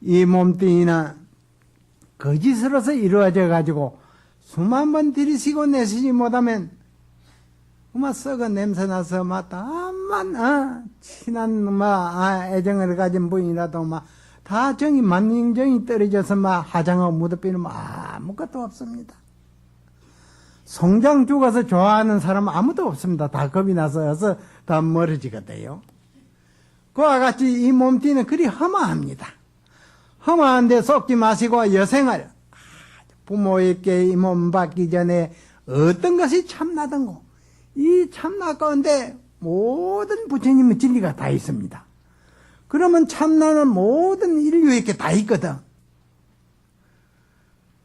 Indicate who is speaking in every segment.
Speaker 1: 이 몸뚱이는 거짓으로서 이루어져 가지고 수만 번 들이쉬고 내쉬지 못하면 그만 썩은 냄새 나서 막 다만 어, 친한 막 아, 애정을 가진 분이라도 막 다 정이 만능정이 떨어져서 막 화장하고 무드비는 막 아무것도 없습니다. 송장 죽어서 좋아하는 사람 은 아무도 없습니다. 다 겁이 나서 다 멀어지거든요. 그와 같이 이 몸띠는 그리 험화합니다. 험화한데 속지 마시고 여생을 부모에게 이 몸 받기 전에 어떤 것이 참나던고 이 참나 가운데 모든 부처님의 진리가 다 있습니다. 그러면 참나는 모든 인류에게 다 있거든.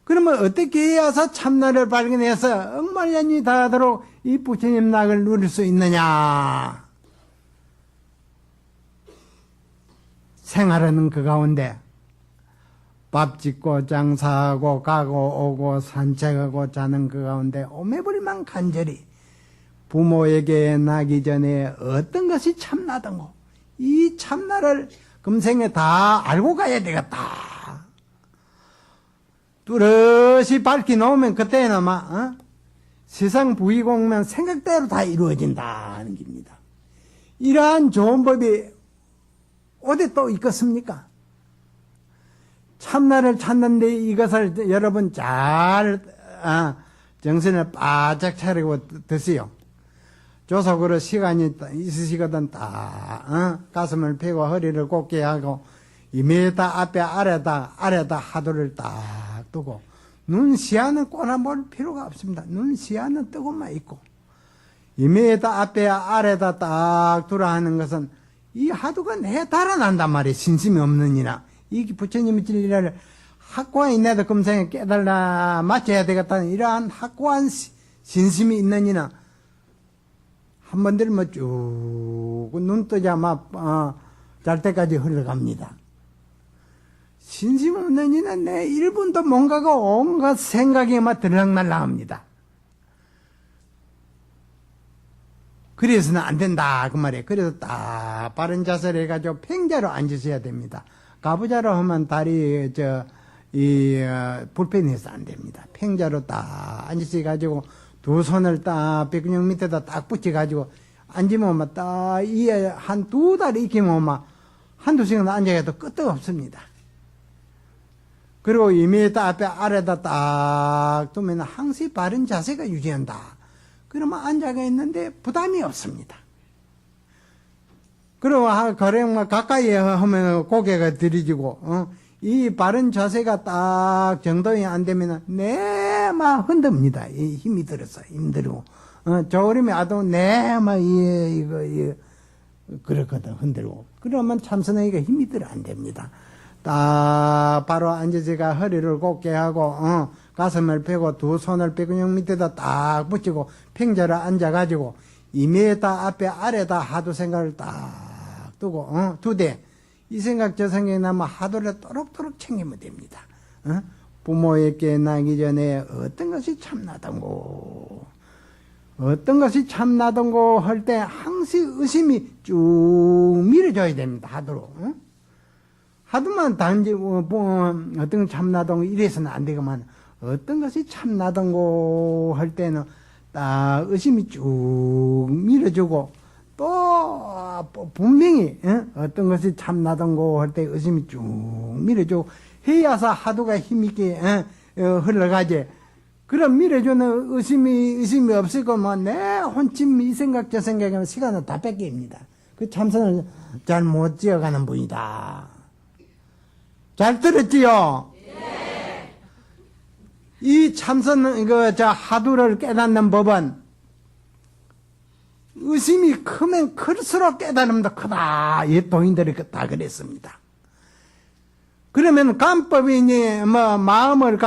Speaker 1: 그러면 어떻게 해야서 참나를 발견해서 억만년이 다하도록 이 부처님 낙을 누릴 수 있느냐? 생활하는 그 가운데 밥 짓고 장사하고 가고 오고 산책하고 자는 그 가운데 오매불만 간절히 부모에게 나기 전에 어떤 것이 참나던고 이 참나를 금생에 다 알고 가야 되겠다. 뚜렷이 밝히 놓으면 막 어? 세상 부의공면 생각대로 다 이루어진다는 겁니다. 이러한 좋은 법이 어디 또 있겠습니까? 참나를 찾는데 이것을 여러분 잘 아, 정신을 바짝 차리고 드세요. 조속으로 시간이 있으시거든 딱 어? 가슴을 펴고 허리를 곧게 하고 2m 앞에 아래다 아래다 하도를 딱 두고 눈 시야는 꼬나볼 필요가 없습니다. 눈 시야는 뜨고만 있고 2m 앞에 아래다 딱 두라 하는 것은 이 하도가 내 달아난단 말이에요. 신심이 없는 이나 이 부처님의 진리를 확고한 인내도 금생에 깨달라 맞춰야 되겠다는 이러한 확고한 시- 신심이 있는 이나 한번 들면 쭉눈 뜨자마 어, 잘 때까지 흘러갑니다. 신심 없는 이는 내 1분도 뭔가가 온갖 생각이 막 들락날락합니다. 그래서는 안 된다 그 말이에요. 그래서 딱 바른 자세를 해가지고 팽자로 앉으셔야 됩니다. 가부자로 하면 다리 저이 어, 불편해서 안 됩니다. 팽자로 딱 앉으셔 가지고 두 손을 딱 뼈근육 밑에다 딱 붙여 가지고 앉으면 막 딱 이에 한 두 달 익히면 막 한두 시간 앉아도 끝도 없습니다. 그리고 2m 앞에 아래다 딱 두면 항시 바른 자세가 유지한다. 그러면 앉아가 있는데 부담이 없습니다. 그리고 하- 가령 뭐 가까이 하면 고개가 들이지고 어? 이 바른 자세가 딱 정도이 안 되면 내막 흔듭니다. 이 힘이 들어서 힘들고 어, 저으름이 아도 내막 이 이거 이 그렇거든 흔들고 그러면 참선하기가 힘이 들어 안 됩니다. 딱 바로 앉아서가 허리를 곧게 하고 어, 가슴을 펴고 두 손을 뼈근육 밑에다 딱 붙이고 팽자를 앉아가지고 2m 앞에 아래다 하도 생각을 딱 두고 어, 두대 이 생각 저 생각이 나면 하도를 또록또록 챙기면 됩니다. 어? 부모에게 나기 전에 어떤 것이 참나던고 어떤 것이 참나던고 할 때 항상 의심이 쭉 밀어줘야 됩니다. 하도로. 어? 하도만 단지 어, 뭐, 어떤 참나던고 이래서는 안 되고만 어떤 것이 참나던고 할 때는 딱 의심이 쭉 밀어주고 또 분명히 어? 어떤 것이 참나던고 할 때 의심이 쭉 밀어주고 해야사 하도가 힘있게 어? 어, 흘러가지 그럼 밀어주는 의심이 의심이 없을 거면 내 혼침 이 생각 저 생각하면 시간을 다 뺏깁니다. 그 참선을 잘 못 지어가는 분이다. 잘 들었지요? 이 참선 이거 저 하두를 깨닫는 법은 의심이 크면 클수록 깨달음도 크다. 이 도인들이 그다 그랬습니다. 그러면 이제 뭐 마음을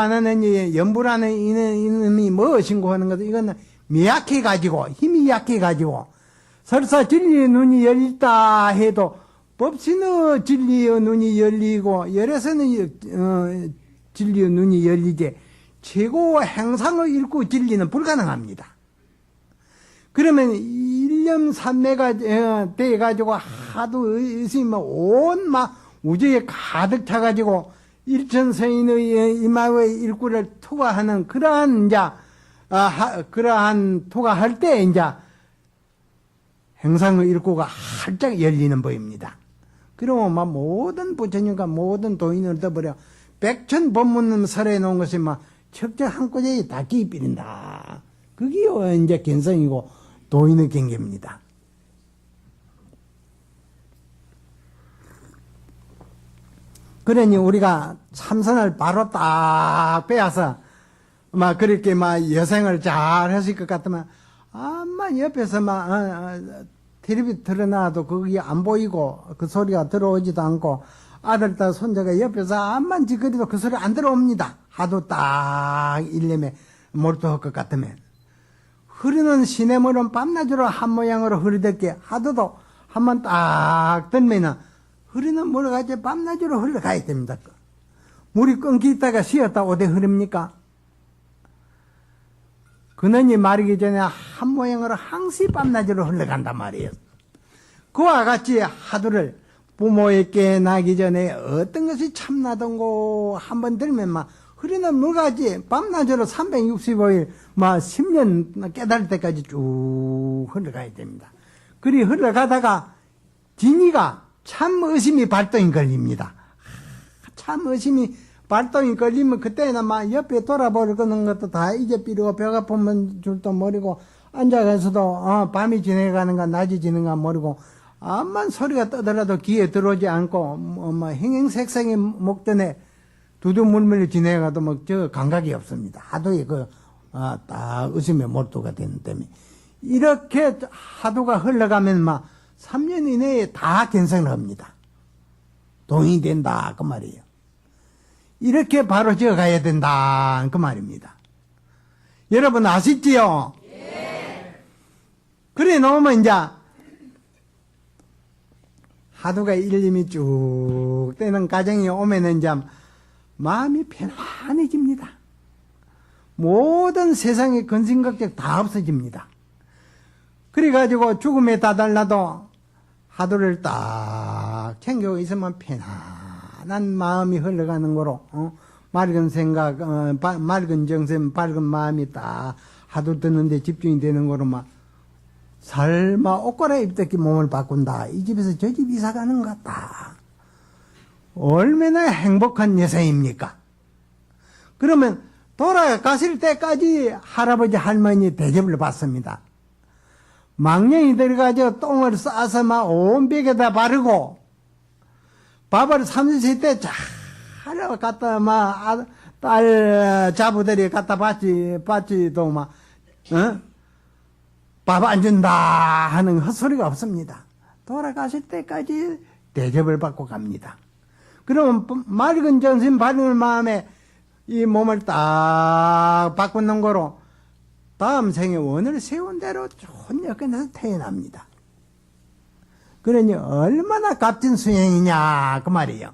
Speaker 1: 연부라는 이는 이놈이 무엇인고 하는 것은 이거는 미약해 가지고 힘이 약해 가지고 설사 진리의 눈이 열렸다 해도 법신의 진리의 눈이 열리고 열에서는 어, 진리의 눈이 열리지 최고 행상을 읽고 진리는 불가능합니다. 그러면 일념 삼매가 어, 돼가지고 하도 의심이 온막 우주에 가득 차가지고 일천서인의 이마의 일구를 투과하는 그러한 이제 아, 하- 그러한 투과할 때 이제 행상의 일구가 활짝 열리는 법입니다. 그러면 막 모든 부처님과 모든 도인을 얻어버려 백천 법문 설해 놓은 것이 막 척적 한 꼬리에 다 끼입니다. 그게 이제 견성이고 도인의 경계입니다. 그러니 우리가 참선을 바로 딱 빼앗아 막 그렇게 막 여생을 잘 하실 것 같으면 아마 옆에서 막 어, 어, 텔레비 틀어놔도 그게 안 보이고 그 소리가 들어오지도 않고 아들 딸 손자가 옆에서 암만 짓거리도 그 소리 안 들어옵니다. 하도 딱 일념에 몰두할 것 같으면 흐르는 시냇물은 밤낮으로 한 모양으로 흐르듯게 하도도 한 번 딱 들면은 흐르는 물을 가지고 밤낮으로 흘러가야 됩니다. 물이 끊기 있다가 쉬었다 어디 흐릅니까? 그는이 마르기 전에 한 모양으로 항시 밤낮으로 흘러간단 말이에요. 그와 같이 하루를 부모에게 나기 전에 어떤 것이 참나던고 한 번 들면 막 흐르는 물같이 밤낮으로 365일 막 10년 깨달을 때까지 쭉 흘러가야 됩니다. 그리 흘러가다가 진이가 참 의심이 발동이 걸립니다. 참 의심이 발동이 걸리면 그때는 막 옆에 돌아보는 것도 다 삐르고 벽 아프면 줄도 모르고 앉아가서도 어, 밤이 지나가는가 낮이 지나가 모르고 암만 소리가 떠더라도 귀에 들어오지 않고 뭐, 뭐 행행색색의 목전에 두두물밀 지나가도 뭐저 감각이 없습니다. 하도에 그, 아, 딱 의심의 몰두가 되는 때문에. 이렇게 하도가 흘러가면 막 3년 이내에 다 견성을 합니다. 동이 된다. 그 말이에요. 이렇게 바로 지어 가야 된다. 그 말입니다. 여러분 아시지요? 그래 놓으면 이제 하도가 일림이 쭉 되는 과정이 오면은 이제 마음이 편안해집니다. 모든 세상의 근심걱정 다 없어집니다. 그래가지고 죽음에 다달라도 하도를 딱 챙겨 있으면 편안한 마음이 흘러가는 거로 어? 맑은 생각, 어, 바- 맑은 정신, 밝은 마음이 딱 하도 듣는데 집중이 되는 거로 막 설마 옷가라 입듣기 몸을 바꾼다. 이 집에서 저 집 이사 가는 것 같다. 얼마나 행복한 여생입니까? 그러면 돌아가실 때까지 할아버지 할머니 대접을 받습니다. 망령이 들어가지고 똥을 싸서 막온 벽에다 바르고 밥을 삼시세 때 잘 갖다 막 딸 자부들이 갖다 받지 받지도 막 어? 밥안 준다 하는 헛소리가 없습니다. 돌아가실 때까지 대접을 받고 갑니다. 그러면 맑은 정신 밝은 마음에 이 몸을 딱 바꾸는 거로 다음 생에 원을 세운 대로 좋은 여건에서 태어납니다. 그러니 얼마나 값진 수행이냐 그 말이에요.